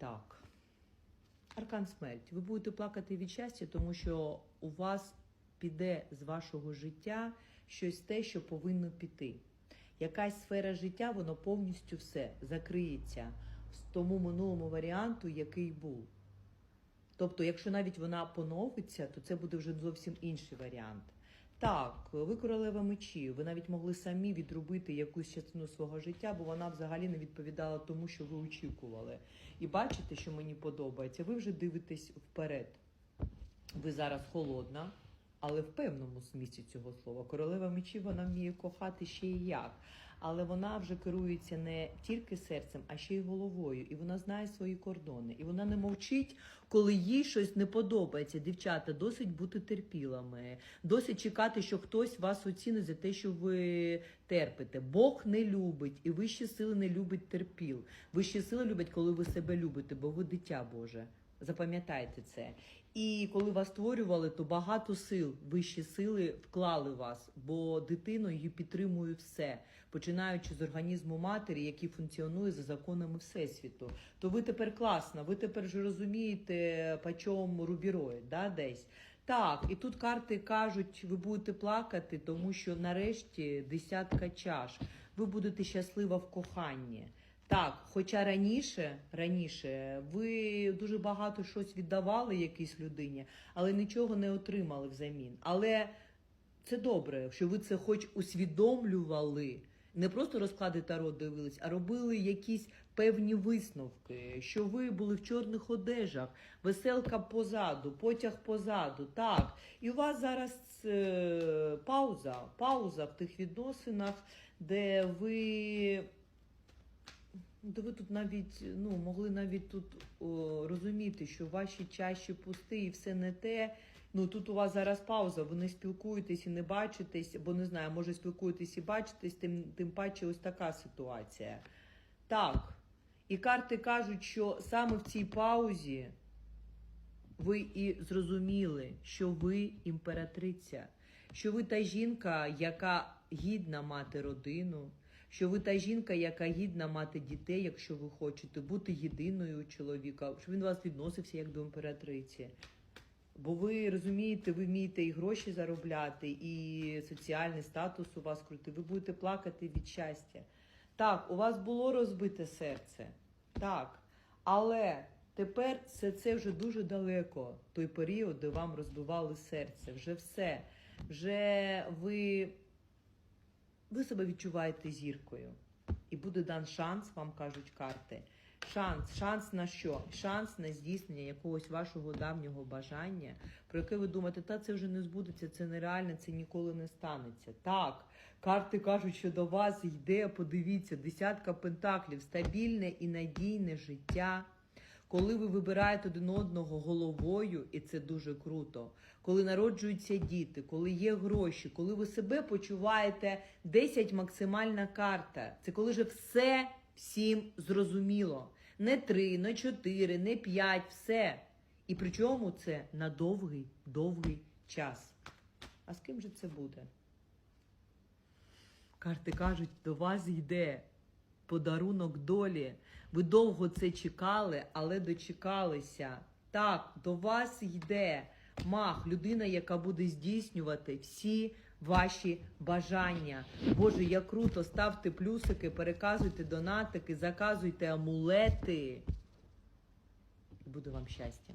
Так. Аркан смерть. Ви будете плакати від щастя, тому що у вас піде з вашого життя щось те, що повинно піти. Якась сфера життя, воно повністю все закриється в тому минулому варіанту, який був. Тобто, якщо навіть вона поновиться, то це буде вже зовсім інший варіант. Так, ви королева мечі, ви навіть могли самі відробити якусь частину свого життя, бо вона взагалі не відповідала тому, що ви очікували. І бачите, що мені подобається, ви вже дивитесь вперед. Ви зараз холодна, але в певному змісті цього слова. Королева мечів вона вміє кохати ще і як. Але вона вже керується не тільки серцем, а ще й головою. І вона знає свої кордони. І вона не мовчить, коли їй щось не подобається. Дівчата, досить бути терпілими, досить чекати, що хтось вас оцінить за те, що ви терпите. Бог не любить, і вищі сили не любить терпіл. Вищі сили люблять, коли ви себе любите, бо ви дитя Боже. Запам'ятайте це. І коли вас створювали, то багато сил, вищі сили вклали вас, бо дитиною її підтримує все, починаючи з організму матері, який функціонує за законами всесвіту. То ви тепер класна, ви тепер вже розумієте, по чому рубіроїд, да, десь. Так, і тут карти кажуть, ви будете плакати, тому що нарешті десятка чаш. Ви будете щаслива в коханні. Так, хоча раніше, раніше ви дуже багато щось віддавали якійсь людині, але нічого не отримали взамін. Але це добре, що ви це хоч усвідомлювали. Не просто розклади таро дивились, а робили якісь певні висновки, що ви були в чорних одежах, веселка позаду, потяг позаду. Так. І у вас зараз е, пауза, пауза в тих відносинах, де ви. То ви тут навіть ну могли навіть тут о, розуміти, що ваші чаші пусті і все не те. Ну тут у вас зараз пауза, ви не спілкуєтесь і не бачитесь, бо не знаю, може спілкуєтесь і бачитесь, тим, тим паче ось така ситуація. Так. І карти кажуть, що саме в цій паузі ви і зрозуміли, що ви імператриця, що ви та жінка, яка гідна мати родину, що ви та жінка, яка гідна мати дітей, якщо ви хочете бути єдиною чоловіка, щоб він вас відносився як до імператриці. Бо ви розумієте, ви вмієте і гроші заробляти, і соціальний статус у вас крутий. Ви будете плакати від щастя. Так, у вас було розбите серце. Так. Але тепер це, це вже дуже далеко, той період, де вам розбивали серце. Вже все. Вже ви, ви себе відчуваєте зіркою. І буде дан шанс, вам кажуть карти. Шанс, шанс на що? Шанс на здійснення якогось вашого давнього бажання, про яке ви думаєте, та це вже не збудеться, це нереально, це ніколи не станеться. Так, карти кажуть, що до вас йде, подивіться, десятка пентаклів, стабільне і надійне життя. Коли ви вибираєте один одного головою, і це дуже круто, коли народжуються діти, коли є гроші, коли ви себе почуваєте 10 максимальна карта. Це коли вже все всім зрозуміло. Не три, не чотири, не п'ять, все. І причому це на довгий, довгий час. А з ким же це буде? Карти кажуть, до вас йде подарунок долі. Ви довго це чекали, але дочекалися. Так, до вас йде мах, людина, яка буде здійснювати всі ваші бажання. Боже, як круто! Ставте плюсики, переказуйте донатики, заказуйте амулети. Буде вам щастя.